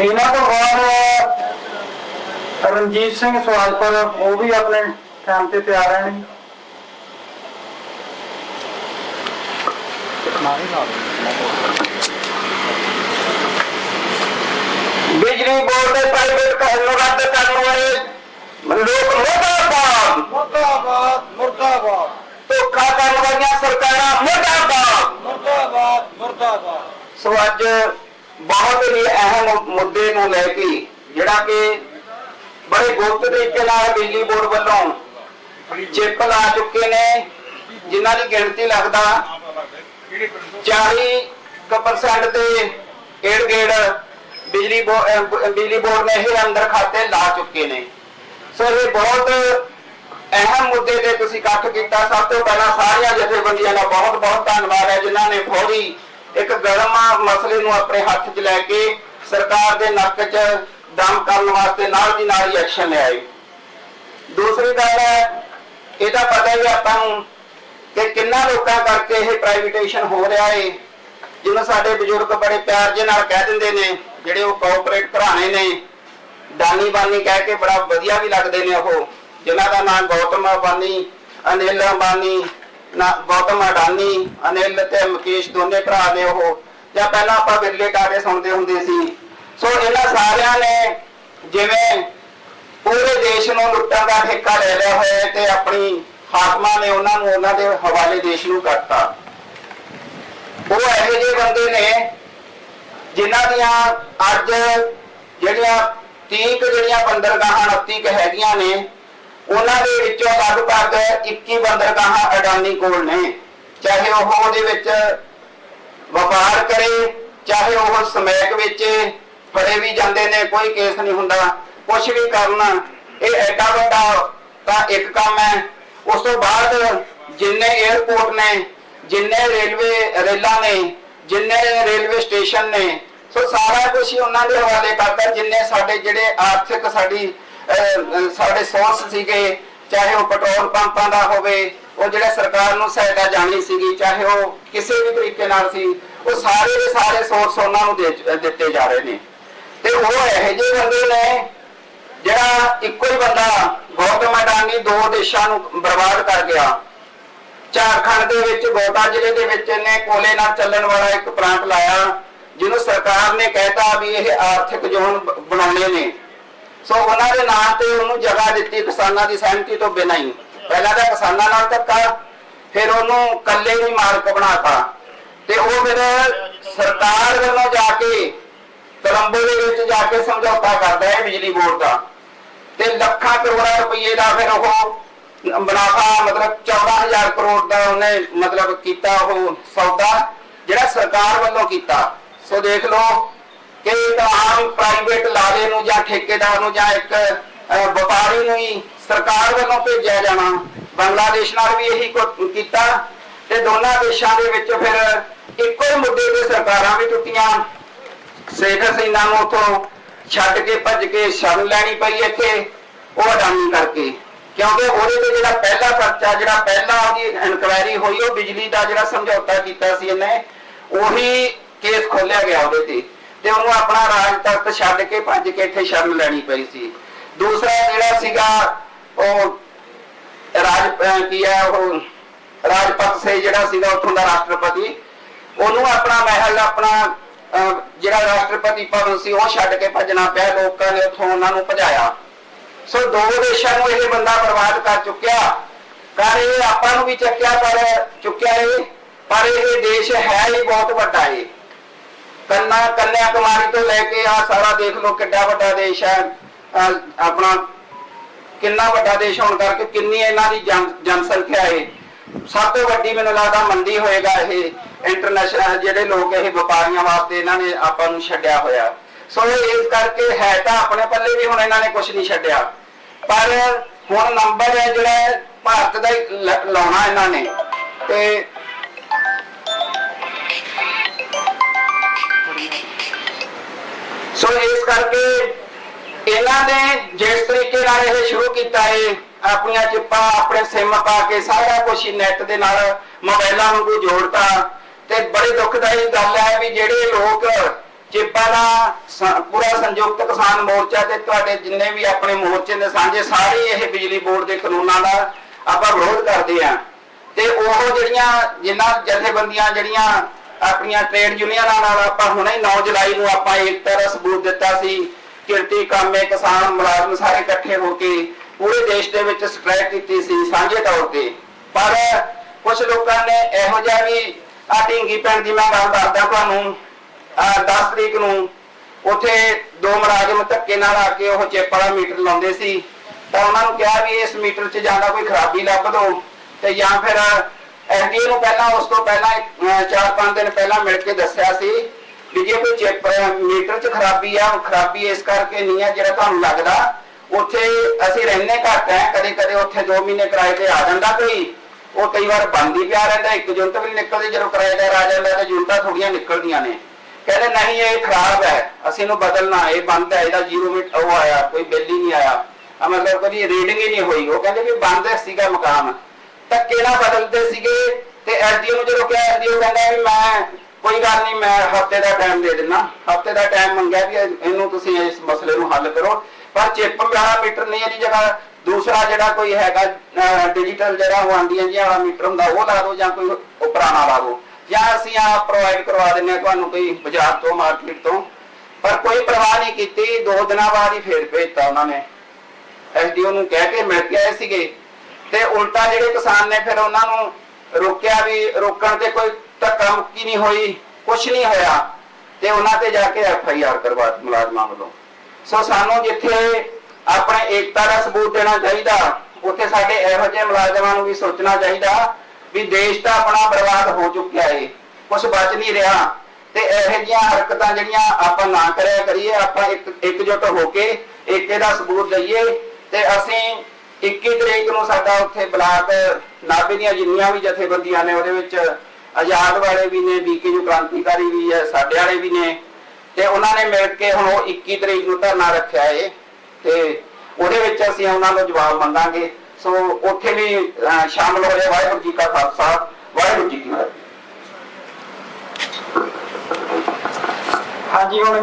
ਇਹਨਾਂ ਤੋਂ ਬਾਅਦ ਰਣਜੀਤ ਸਿੰਘ ਸਵਾਲਪੁਰ ਉਹ ਵੀ ਆਪਣੇ ਟਾਈਮ ਤੇ ਤਿਆਰ ਰਹਿਣ ਬਿਜਲੀ ਬੋਰਡ ਦੇ ਪ੍ਰਾਈਵੇਟ ਰੱਦ ਕਰਨ ਵਾਲੇ ਲੋਕ ਮੁਰਦਾਬਾਦ। ਮੁਰਦਾਬਾਦ ਮੁਰਦਾਬਾਦ। ਧੋਖਾ ਕਰਨ ਵਾਲੀਆਂ ਸਰਕਾਰਾਂ ਮੁਰਦਾਬਾਦ। ਮੁਰਦਾਬਾਦ ਮੁਰਦਾਬਾਦ। ਸੋ ਅੱਜ ਬਹੁਤ ਹੀ ਅਹਿਮ ਮੁੱਦੇ ਨੂੰ ਲੈ ਕੇ, ਜਿਹੜਾ ਕਿ ਬੜੇ ਗੁਪਤ ਤਰੀਕੇ ਨਾਲ ਬਿਜਲੀ ਬੋਰਡ ਵੱਲੋਂ ਚਿੱਪ ਲਾ ਚੁੱਕੇ ਨੇ, ਜਿਨ੍ਹਾਂ ਦੀ ਗਿਣਤੀ ਲੱਗਦਾ 40% ਤੇ ਏੜ ਗੇੜ ਬਿਜਲੀ ਬਿਜਲੀ ਬੋਰਡ ਨੇ ਇਹ ਅੰਦਰ ਖਾਤੇ ਲਾ ਚੁੱਕੇ ਨੇ। ਸੋ ਇਹ ਬਹੁਤ ਅਹਿਮ ਮੁੱਦੇ ਤੇ ਤੁਸੀਂ ਇਕੱਠ ਕੀਤਾ। ਸਭ ਤੋਂ ਪਹਿਲਾਂ ਸਾਰੀਆਂ ਜਥੇਬੰਦੀਆਂ ਦਾ ਬਹੁਤ ਬਹੁਤ ਧੰਨਵਾਦ ਹੈ, ਜਿਨ੍ਹਾਂ ਨੇ ਫੌਰੀ ਇੱਕ ਗਰਮ ਮਸਲੇ ਨੂੰ ਆਪਣੇ ਹੱਥ 'ਚ ਲੈ ਕੇ ਸਰਕਾਰ ਦੇ ਨੱਕ 'ਚ ਦਮ ਕਰਨ ਵਾਸਤੇ ਨਾਲ ਦੀ ਨਾਲ ਹੀ ਐਕਸ਼ਨ ਲਿਆ ਦੂਸਰੀ ਗੱਲ ਹੈ, ਇਹਦਾ ਪਤਾ ਹੀ ਆਪਾਂ ਨੂੰ ਕਿ ਕਿੰਨਾ ਲੋਕਾਂ ਕਰਕੇ ਇਹ ਪ੍ਰਾਈਵੇਟੇਸ਼ਨ ਹੋ ਰਿਹਾ ਹੈ ਜਿਹਨੂੰ ਸਾਡੇ ਬਜ਼ੁਰਗ ਬੜੇ ਪਿਆਰ ਦੇ ਨਾਲ ਕਹਿ ਦਿੰਦੇ ਨੇ, ਜਿਹੜੇ ਉਹ ਕਾਰਪੋਰੇਟ ਘਰਾਣੇ ਨੇ, ਦਾਨੀ ਬਾਨੀ ਕਹਿ ਕੇ ਬੜਾ ਵਧੀਆ ਵੀ ਲੱਗਦੇ ਨੇ ਉਹ। ਜਿਨ੍ਹਾਂ ਦਾ ਨਾਮ ਗੌਤਮ ਅਬਾਨੀ ਅਨਿਲ ਅੰਬਾਨੀ ਗੌਤਮ ਅਡਾਨੀ ਅਨਿਲ ਤੇ ਮੁਕੇਸ਼ ਦੋਨੇ ਭਰਾ ਨੇ ਉਹ। ਜਾਂ ਪਹਿਲਾਂ ਆਪਾਂ ਬਿਰਲੇ ਟਾਰੇ ਸੁਣਦੇ ਹੁੰਦੇ ਸੀ। ਸੋ ਇਹਨਾਂ ਸਾਰਿਆਂ ਨੇ ਜਿਵੇਂ ਪੂਰੇ ਦੇਸ਼ ਨੂੰ ਲੁੱਟਣ ਦਾ ਠੇਕਾ ਲੈ ਲਿਆ ਹੋਇਆ ਤੇ ਆਪਣੀ ਹਾਕਮਾਂ ਨੇ ਉਹਨਾਂ ਨੂੰ ਉਹਨਾਂ ਦੇ ਹਵਾਲੇ ਦੇਸ਼ ਨੂੰ ਕਰਤਾ। ਉਹ ਇਹੋ ਜਿਹੇ ਬੰਦੇ ਨੇ ਜਿਨ੍ਹਾਂ ਦੀਆਂ ਅੱਜ ਜਿਹੜੀਆਂ 30 ਜਿਹੜੀਆਂ ਬੰਦਰਗਾਹਾਂ 29 ਹੈਗੀਆਂ ਨੇ, ਉਹਨਾਂ ਦੇ ਵਿੱਚੋਂ ਲਗਭਗ 21 ਬੰਦਰਗਾਹਾਂ ਅਡਾਨੀ ਕੋਲ ਨੇ। ਚਾਹੇ ਉਹ ਉਹਦੇ ਵਿੱਚ ਵਪਾਰ ਕਰੇ, ਚਾਹੇ ਉਹ ਸਮੈਕ ਵੇਚੇ, ਫੜੇ ਵੀ ਜਾਂਦੇ ਨੇ, ਕੋਈ ਕੇਸ ਨਹੀਂ ਹੁੰਦਾ। ਕੁਝ ਵੀ ਕਰਨਾ, ਇਹ ਐਡਾ ਵੱਡਾ ਤਾਂ ਇੱਕ ਕੰਮ ਹੈ। ਉਸ ਤੋਂ ਬਾਅਦ ਜਿੰਨੇ 에어ਪੋਰਟ ਨੇ, ਜਿੰਨੇ ਰੇਲਵੇ ਰੇਲਾਂ ਨੇ, ਜਿੰਨੇ ਰੇਲਵੇ ਸਟੇਸ਼ਨ ਨੇ, ਸੋ ਸਾਰਾ ਕੁਝ ਹੀ ਉਹਨਾਂ ਦੇ ਹਵਾਲੇ ਕਰਤਾ, ਜਿੰਨੇ ਸਾਡੇ ਜਿਹੜੇ ਆਰਥਿਕ ਸਾਡੀ ਸਾਡੇ ਸੋਰਸ ਸੀਗੇ ਚਾਹੇ ਉਹ ਪੈਟਰੋਲ ਪੰਪਾਂ ਦਾ ਹੋਵੇ, ਉਹ ਜਿਹੜੇ ਸਰਕਾਰ ਨੂੰ ਸਹਾਇਤਾ ਜਾਣੀ ਸੀਗੀ, ਚਾਹੇ ਉਹ ਕਿਸੇ ਵੀ ਤਰੀਕੇ ਨਾਲ ਸੀ, ਉਹ ਸਾਰੇ ਦੇ ਸਾਰੇ ਸੋਰਸ ਉਹਨਾਂ ਨੂੰ ਦਿੱਤੇ ਜਾ ਰਹੇ ਨੇ। ਤੇ ਉਹ ਇਹੋ ਜਿਹੇ ਬੰਦੇ ਨੇ ਜਿਹੜਾ ਇੱਕੋ ਹੀ ਬੰਦਾ ਗੌਤਮ ਅਡਾਨੀ ਦੋ ਦੇਸ਼ਾਂ ਨੂੰ ਬਰਬਾਦ ਕਰ ਗਿਆ। ਝਾਰਖੰਡ ਦੇ ਵਿੱਚ ਗੋਟਾ ਜ਼ਿਲ੍ਹੇ ਦੇ ਵਿੱਚ ਇਹਨੇ ਕੋਲੇ ਨਾਲ ਚੱਲਣ ਵਾਲਾ ਇੱਕ ਪਲਾਂਟ ਲਾਇਆ, ਜਿਹਨੂੰ ਸਰਕਾਰ ਨੇ ਕਹਿਤਾ ਵੀ ਇਹ ਆਰਥਿਕ ਜ਼ੋਨ ਬਣਾਉਣੇ ਨੇ। ਸੋ ਉਹਨਾਂ ਦੇ ਨਾਂ ਤੇ ਉਹਨੂੰ ਜਗ੍ਹਾ ਦਿੱਤੀ ਕਿਸਾਨਾਂ ਦੀ ਸਹਿਮਤੀ ਤੋਂ ਬਿਨਾਂ ਹੀ। ਪਹਿਲਾਂ ਤਾਂ ਕਿਸਾਨਾਂ ਨਾਲ ਧੱਕਾ, ਫਿਰ ਉਹਨੂੰ ਕੱਲੇ ਹੀ ਮਾਲਕ ਬਣਾਤਾ। ਤੇ ਉਹ ਫਿਰ ਸਰਕਾਰ ਵੱਲੋਂ ਜਾ ਕੇ, ਕੋਲੰਬੋ ਦੇ ਵਿੱਚ ਜਾ ਕੇ ਸਮਝੌਤਾ ਕਰਦਾ ਹੈ ਬਿਜਲੀ ਬੋਰਡ ਦਾ। ਤੇ ਲੱਖਾਂ ਕਰੋੜਾਂ ਰੁਪਏ ਦਾ ਫਿਰ ਉਹ ਮੁਨਾਫਾ, ਮਤਲਬ 14000 ਕਰੋੜ ਦਾ ਉਹਨੇ ਮਤਲਬ ਕੀਤਾ ਉਹ ਸੌਦਾ, ਜਿਹੜਾ ਸਰਕਾਰ ਵੱਲੋਂ ਕੀਤਾ। ਸੋ ਦੇਖ ਲਓ ਕਿ ਇੱਕ ਆਮ ਪ੍ਰਾਈਵੇਟ ਠੇਕੇਦਾਰ ਨੂੰ ਜਾਂ ਇੱਕ ਵਪਾਰੀ ਨੂੰ ਹੀ ਸਰਕਾਰ ਵੱਲੋਂ ਭੇਜਿਆ ਜਾਣਾ। ਬੰਗਲਾਦੇਸ਼ ਨਾਲ ਵੀ ਇਹੀ ਕੀਤਾ ਤੇ ਦੋਨਾਂ ਦੇਸ਼ਾਂ ਦੇ ਵਿੱਚ ਫਿਰ ਇੱਕੋ ਹੀ ਮੁੱਦੇ ਤੇ ਸਰਕਾਰਾਂ ਵੀ ਟੁੱਟੀਆਂ। ਸ਼ੇਖ ਹਸੀਨਾ ਨੂੰ ਉਥੋਂ ਛੱਡ ਕੇ ਭੱਜ ਕੇ ਸ਼ਰਨ ਲੈਣੀ ਪਈ ਇੱਥੇ, ਉਹ ਅਡਾਨੀ ਕਰਕੇ। ਕਿਉਂਕਿ ਉਹਦੇ ਤੇ ਜਿਹੜਾ ਪਹਿਲਾ ਖਰਚਾ, ਜਿਹੜਾ ਪਹਿਲਾ ਉਹਦੀ ਇਨਕੁਆਇਰੀ ਹੋਈ, ਉਹ ਬਿਜਲੀ ਦਾ ਜਿਹੜਾ ਸਮਝੌਤਾ ਕੀਤਾ ਸੀ ਇਹਨੇ, ਉਹੀ ਕੇਸ ਖੋਲਿਆ ਗਿਆ ਉਹਦੇ ਤੇ। ਤੇ ਉਹਨੂੰ ਆਪਣਾ ਰਾਜ ਤਖਤ ਛੱਡ ਕੇ ਭੱਜ ਕੇ ਇੱਥੇ ਸ਼ਰਨ ਲੈਣੀ ਪਈ ਸੀ। ਦੂਸਰਾ ਜਿਹੜਾ ਸੀਗਾ, ਉਹ ਰਾਜ ਕੀ ਹੈ, ਉਹ ਰਾਜਪਤ ਜਿਹੜਾ ਸੀਗਾ ਉੱਥੋਂ ਦਾ ਰਾਸ਼ਟਰਪਤੀ, ਉਹਨੂੰ ਆਪਣਾ ਮਹਿਲ, ਆਪਣਾ ਜਿਹੜਾ ਰਾਸ਼ਟਰਪਤੀ ਭਵਨ ਸੀ, ਉਹ ਛੱਡ ਕੇ ਭੱਜਣਾ ਪਿਆ, ਲੋਕਾਂ ਨੇ ਉੱਥੋਂ ਉਹਨਾਂ ਨੂੰ ਭਜਾਇਆ। ਸੋ ਦੋ ਦੇਸ਼ਾਂ ਨੂੰ ਇਹ ਬੰਦਾ ਬਰਬਾਦ ਕਰ ਚੁੱਕਿਆ। ਕਰ ਇਹ ਆਪਾਂ ਨੂੰ ਵੀ ਚੱਕਿਆ, ਪਰ ਚੁੱਕਿਆ ਇਹ, ਪਰ ਇਹ ਦੇਸ਼ ਹੈ ਹੀ ਬਹੁਤ ਵੱਡਾ ਏ। ਕੰਨਾ ਕੰਨਿਆ ਕੁਮਾਰੀ ਤੋਂ ਲੈ ਕੇ ਆ ਸਾਰਾ ਦੇਖ ਲਓ ਕਿੱਡਾ ਵੱਡਾ ਦੇਸ਼ ਹੈ। ਆਪਣਾ ਕਿੰਨਾ ਵੱਡਾ ਦੇਸ਼ ਹੋਣ ਕਰਕੇ ਕਿੰਨੀ ਇਹਨਾਂ ਦੀ ਜਨਸੰਖਿਆ ਹੈ। ਸਭ ਤੋਂ ਵੱਡੀ ਮੈਨੂੰ ਲੱਗਦਾ ਮੰਡੀ ਹੋਏਗਾ ਇਹ ਇੰਟਰਨੈਸ਼ਨਲ ਜਿਹੜੇ ਲੋਕ ਇਹ ਵਪਾਰੀਆਂ ਵਾਸਤੇ ਇਹਨਾਂ ਨੇ ਆਪਾਂ ਨੂੰ ਛੱਡਿਆ ਹੋਇਆ। ਸੋ ਇਸ ਕਰਕੇ ਹੈ ਤਾਂ ਆਪਣੇ ਪੱਲੇ ਵੀ ਹੁਣ ਇਹਨਾਂ ਨੇ ਕੁਝ ਨਹੀਂ ਛੱਡਿਆ। ਪਰ ਹੁਣ ਨੰਬਰ ਹੈ ਜਿਹੜਾ ਭਾਰਤ ਦਾ ਹੀ ਲਾਉਣਾ ਇਹਨਾਂ ਨੇ। ਤੇ ਇਸ ਕਰਕੇ ਇਹਨਾਂ ਨੇ ਜਿਸ ਤਰੀਕੇ ਨਾਲ ਇਹ ਸ਼ੁਰੂ ਕੀਤਾ ਹੈ, ਆਪਣੀਆਂ ਚਿੱਪਾਂ, ਆਪਣੇ ਸਿਮ ਪਾ ਕੇ ਸਾਰਾ ਕੁਝ ਨੈਟ ਦੇ ਨਾਲ ਮੋਬਾਈਲਾਂ ਨੂੰ ਜੋੜਤਾ। ਤੇ ਬੜੀ ਦੁਖਦਾਈ ਗੱਲ ਹੈ ਵੀ ਜਿਹੜੇ ਲੋਕ ਚੇਪਾ ਦਾ ਪੂਰਾ ਸੰਯੁਕਤ ਕਿਸਾਨ ਮੋਰਚਾ ਤੇ ਤੁਹਾਡੇ ਜਿੰਨੇ ਵੀ ਆਪਣੇ ਮੋਰਚੇ ਦੇ ਸਾਂਝੇ, ਸਾਰੇ ਇਹ ਬਿਜਲੀ ਬੋਰਡ ਦੇ ਕਾਨੂੰਨਾਂ ਦਾ ਆਪਾਂ ਵਿਰੋਧ ਕਰਦੇ ਆ ਤੇ ਉਹ ਜਿਹੜੀਆਂ ਜਿਨ੍ਹਾਂ ਜਥੇਬੰਦੀਆਂ ਜਿਹੜੀਆਂ ਆਪਣੀਆਂ ਟ੍ਰੇਡ ਯੂਨੀਅਨਾਂ ਨਾਲ ਆਪਾਂ ਹੁਣੇ 9 ਜੁਲਾਈ ਨੂੰ ਆਪਾਂ ਏਕਤਾ ਦਾ ਸਬੂਤ ਦਿੱਤਾ ਸੀ ਕਿਰਤੀ ਕਾਮੇ ਕਿਸਾਨ ਮੁਲਾਜ਼ਮ ਸਾਰੇ ਇਕੱਠੇ ਹੋ ਕੇ ਪੂਰੇ ਦੇਸ਼ ਦੇ ਵਿੱਚ ਸਟ੍ਰਾਈਕ ਕੀਤੀ ਸੀ ਸਾਂਝੇ ਤੌਰ ਤੇ। ਪਰ ਕੁਝ ਲੋਕਾਂ ਨੇ ਇਹੋ ਜਿਹਾ ਵੀ ਆ ਢਿੰਗੀ ਪਿੰਡ ਦੀ ਮੈਂ ਗੱਲ ਦੱਸਦਾ ਤੁਹਾਨੂੰ 10 ਤਰੀਕ ਨੂੰ ਉੱਥੇ ਦੋ ਮੁਲਾਜ਼ਮ ਧੱਕੇ ਨਾਲ ਆ ਕੇ ਉਹ ਚਿੱਪ ਮੀਟਰ ਲਾਉਂਦੇ ਸੀ। ਤਾਂ ਉਹਨਾਂ ਨੂੰ ਕਿਹਾ ਵੀ ਇਸ ਮੀਟਰ 'ਚ ਜਾਂਦਾ ਕੋਈ ਖਰਾਬੀ ਲੱਭ ਦੋ ਤੇ ਜਾਂ ਫਿਰ ਐਸਡੀਓ ਨੂੰ ਪਹਿਲਾਂ, ਉਸ ਤੋਂ ਪਹਿਲਾਂ 4-5 ਦਿਨ ਪਹਿਲਾਂ ਮਿਲ ਕੇ ਦੱਸਿਆ ਸੀ ਵੀ ਜੇ ਕੋਈ ਚਿੱਪ ਮੀਟਰ 'ਚ ਖਰਾਬੀ ਆ ਖਰਾਬੀ ਇਸ ਕਰਕੇ ਨਹੀਂ ਆ ਜਿਹੜਾ ਤੁਹਾਨੂੰ ਲੱਗਦਾ, ਉੱਥੇ ਅਸੀਂ ਰਹਿੰਦੇ ਘੱਟ ਹੈ ਕਦੇ ਕਦੇ ਉੱਥੇ 2 ਮਹੀਨੇ ਕਿਰਾਏ ਤੇ ਆ ਜਾਂਦਾ ਕੋਈ। ਉਹ ਕਈ ਵਾਰ ਬੰਦ ਪਿਆ ਰਹਿੰਦਾ, ਇੱਕ ਜੁਨਟ ਵੀ ਨਿਕਲਦੀ, ਜਦੋਂ ਕਿਰਾਏਦਾਰ ਆ ਜਾਂਦਾ ਤੇ ਜੁਨਟਾਂ ਥੋੜੀਆਂ ਨਿਕਲਦੀਆਂ ਨੇ। ਕਹਿੰਦੇ ਨਹੀਂ, ਇਹ ਖਰਾਬ ਹੈ ਅਸੀਂ ਇਹਨੂੰ ਬਦਲਣਾ, ਇਹ ਬੰਦ ਹੈ ਇਹਦਾ ਜ਼ੀਰੋ ਮਿੰਟ ਉਹ ਆਇਆ, ਕੋਈ ਬਿੱਲ ਹੀ ਨਹੀਂ ਆਇਆ। ਮਤਲਬ ਕਦੀ ਰੀਡਿੰਗ ਹੀ ਨਹੀਂ ਹੋਈ, ਉਹ ਕਹਿੰਦੇ ਵੀ ਬੰਦ ਸੀਗਾ ਮਕਾਨ। ਧੱਕੇ ਨਾਲ ਬਦਲਦੇ ਸੀਗੇ? ਤੇ ਐਸਡੀਓ ਨੂੰ ਜਦੋਂ ਕਿਹਾ ਐਸਡੀਓ ਕਹਿੰਦਾ ਵੀ ਮੈਂ, ਕੋਈ ਗੱਲ ਨਹੀਂ, ਮੈਂ ਹਫ਼ਤੇ ਦਾ ਟਾਈਮ ਦੇ ਦਿੰਦਾ। ਹਫ਼ਤੇ ਦਾ ਟਾਈਮ ਮੰਗਿਆ ਵੀ ਇਹਨੂੰ ਤੁਸੀਂ ਇਸ ਮਸਲੇ ਨੂੰ ਹੱਲ ਕਰੋ। ਪਰ ਚਿੱਪ ਵਾਲਾ ਮੀਟਰ ਨਹੀਂ ਇਹਦੀ ਜਗ੍ਹਾ ਦੂਸਰਾ ਜਿਹੜਾ ਕੋਈ ਹੈਗਾ ਡਿਜੀਟਲ ਜਿਹੜਾ ਉਹ ਆਂਦੀਆਂ ਜਿਹਾ ਵਾਲਾ ਮੀਟਰ ਹੁੰਦਾ, ਉਹ ਲਾ ਦਿਓ ਜਾਂ ਕੋਈ ਉਹ ਪੁਰਾਣਾ ਲਾ ਦਿਓ। ਜਾਂ ਅਸੀਂ ਆਪ ਪ੍ਰੋਵਾਈਡ ਕਰਵਾ ਦਿੰਨੇ ਆ ਤੁਹਾਨੂੰ ਕੋਈ ਬਾਜ਼ਾਰ ਤੋਂ ਮਾਰਕੀਟ ਤੋਂ। ਪਰ ਕੋਈ ਪਰਵਾਹ ਨਹੀਂ ਕੀਤੀ, ਦੋ ਦਿਨਾਂ ਬਾਅਦ ਹੀ ਫੇਰ ਭੇਜਤਾ ਉਹਨਾਂ ਨੇ। ਐਸਡੀਓ ਨੂੰ ਕਹਿ ਕੇ ਮਿਲ ਕੇ ਆਏ ਸੀਗੇ। ਤੇ ਉਲਟਾ ਜਿਹੜੇ ਕਿਸਾਨ ਨੇ ਫਿਰ ਉਹਨਾਂ ਨੂੰ ਰੋਕਿਆ ਵੀ ਰੋਕਣ ਤੇ ਕੋਈ ਧੱਕਾ ਮੁੱਕੀ ਨਹੀਂ ਹੋਈ ਕੁਝ ਨਹੀਂ ਹੋਇਆ। ਤੇ ਉਹਨਾਂ ਤੇ ਜਾ ਕੇ ਐਫ ਆਈ ਆਰ ਕਰਵਾ ਮੁਲਾਜ਼ਮਾਂ ਵੱਲੋਂ। ਸੋ ਸਾਨੂੰ ਜਿੱਥੇ ਆਪਣੇ ਏਕਤਾ ਦਾ ਸਬੂਤ ਦੇਣਾ ਚਾਹੀਦਾ, ਉੱਥੇ ਸਾਡੇ ਇਹੋ ਜਿਹੇ ਮੁਲਾਜ਼ਮਾਂ ਨੂੰ ਵੀ ਸੋਚਣਾ ਚਾਹੀਦਾ ਵੀ ਦੇਸ਼ ਤਾਂ ਆਪਣਾ ਬਰਬਾਦ ਹੋ ਚੁੱਕਿਆ ਏ ਕੁਝ ਬਚ ਨਹੀਂ ਰਿਹਾ। ਤੇ ਇਹੋ ਜਿਹੀਆਂ ਹਰਕਤਾਂ ਜਿਹੜੀਆਂ ਆਪਾਂ ਨਾ ਕਰਿਆ ਕਰੀਏ, ਆਪਾਂ ਇੱਕ ਇਕਜੁੱਟ ਹੋ ਕੇ ਏਕੇ ਦਾ ਸਬੂਤ ਦਈਏ ਤੇ ਅਸੀਂ 21 ਤਰੀਕ ਨੂੰ ਸਾਡਾ ਉੱਥੇ ਬਲਾਕ ਨਾਭੇ ਦੀਆਂ ਜਿੰਨੀਆਂ ਵੀ ਜਥੇਬੰਦੀਆਂ ਨੇ ਉਹਦੇ ਵਿੱਚ ਆਜ਼ਾਦ ਵਾਲੇ ਵੀ ਨੇ ਬੀਕੇ ਕ੍ਰਾਂਤੀਕਾਰੀ ਵੀ ਹੈ ਸਾਡੇ ਵਾਲੇ ਵੀ ਨੇ। ਤੇ ਉਹਨਾਂ ਨੇ ਮਿਲ ਕੇ ਹੁਣ ਉਹ 21 ਤਰੀਕ ਨੂੰ ਧਰਨਾ ਰੱਖਿਆ ਏ ਤੇ ਉਹਦੇ ਵਿੱਚ ਅਸੀਂ ਉਹਨਾਂ ਨੂੰ ਜਵਾਬ ਮੰਗਾਂਗੇ। ਸੋ ਉੱਥੇ ਵੀ ਅਹ, ਸ਼ਾਮਲ ਹੋ ਰਹੇ ਵਾਹਿਗੁਰੂ ਜੀ ਕਾ ਖਾਲਸਾ ਵਾਹਿਗੁਰੂ ਜੀ ਕੀ ਫਤਿਹ। ਹਾਂਜੀ ਹੁਣ